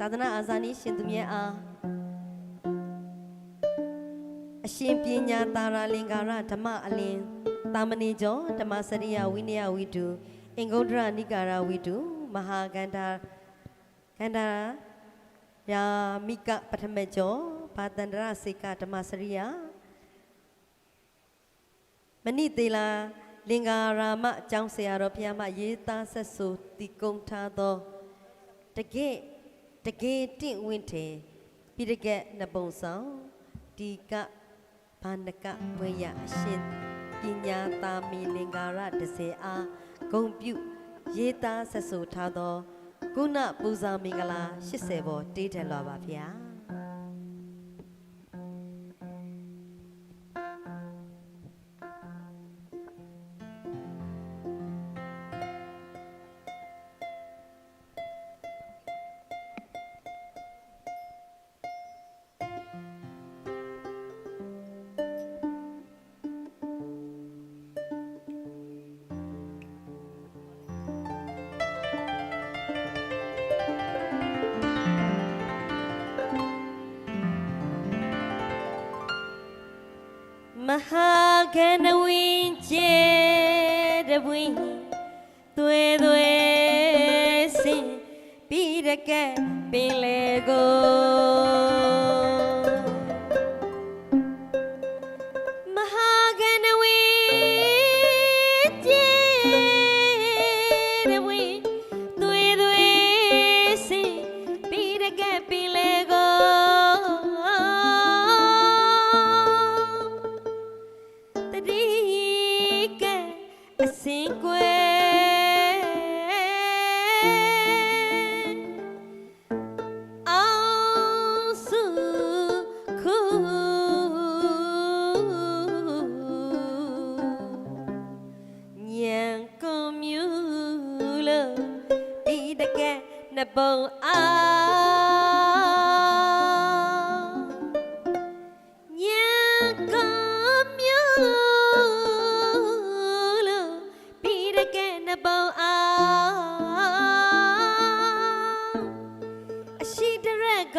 သာသနာအာဇာနည်ရှင်သူမြတ်အားအရှင်ပညာတာရာလင်္ကာရဓမ္မအလင်းတာမဏေကျော်ဓမ္မစရိယဝိနည်းဝိတုအင်္ဂုတ္တရနိကာရဝိတုမဟာကန္တာကန္တာရာမိကပထမကျော်ဘာတန္တရစေကဓမ္မစရိယမဏိသေးလာလင်္ကာရာမအကြောင်းဆရာတော်ဘုရားမရေးသားဆက်ဆိုတည်ကုံထားသောတကယ် တကယ်တင့်ဝင့်တယ်ပြီးတကက်နှစ်ပုံဆောင်ဒီကဘာနကဝေယအရှင်ပညာသာမီလင်္ကာရတစေအားဂုံပြုရေးသားဆက်ဆိုထားသော ကုဏပူဇာမင်္ဂလာ80ဘောတေးထက်လွာပါဗျာ မဟာကနဝင်းကျဲတပွင့်သွေသွေစင်ပြီးရကဲပင်လေကို တ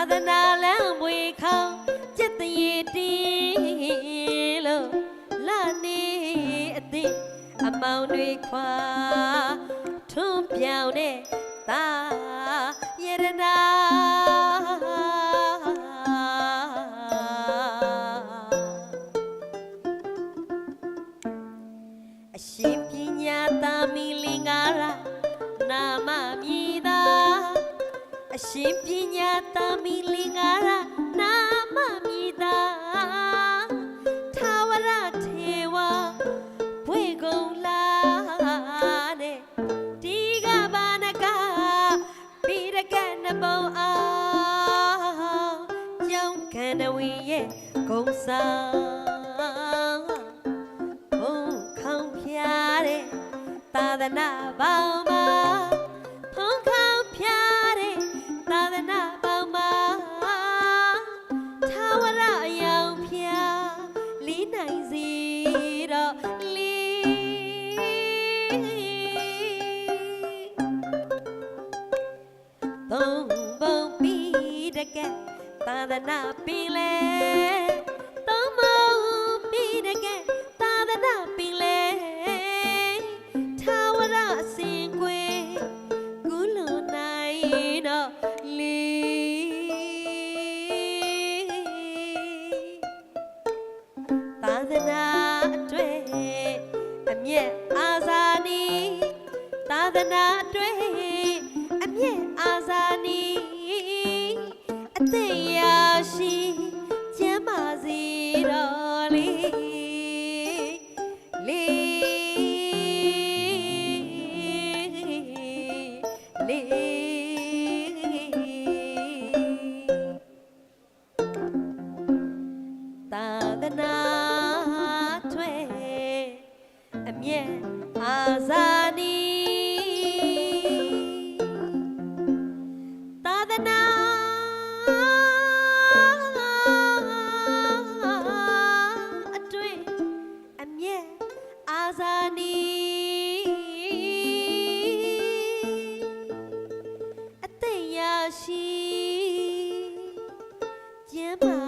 သာသနာလမ်းမွေခေါင်จิตရည်တီးလို့လာနေအသိအမောင်တွေခွာထွန်းပြောင်တဲ့သာယရနာအရှင်ပညာသာမီလင်္ကာရနာမမြည်သာ အရှင်ပညာသမီးလင်္ကာရနာမမီတာသာဝရထေဝဘွေကုံလာတဲ့ဒီကဘာနကပိရကနဘုံအောင်ကျောင်းခန္ဓဝီရဲ့ဂုံစာဘုံခေါင်ဖျားတဲ့သာသနာဘောင် သာသနာပင်လေသုံးပုံပြီးတကက်သာသနာပင်လေသာဝရအစဉ်ကွယ်ကုလုံနိုင်တော့လီသာသနာအတွက်အမျက်အာဇာနီသာသနာအတွ လေးလေးလေးသာသနာထွဲအမျက်အာဇာ ရှိကျင်းပါ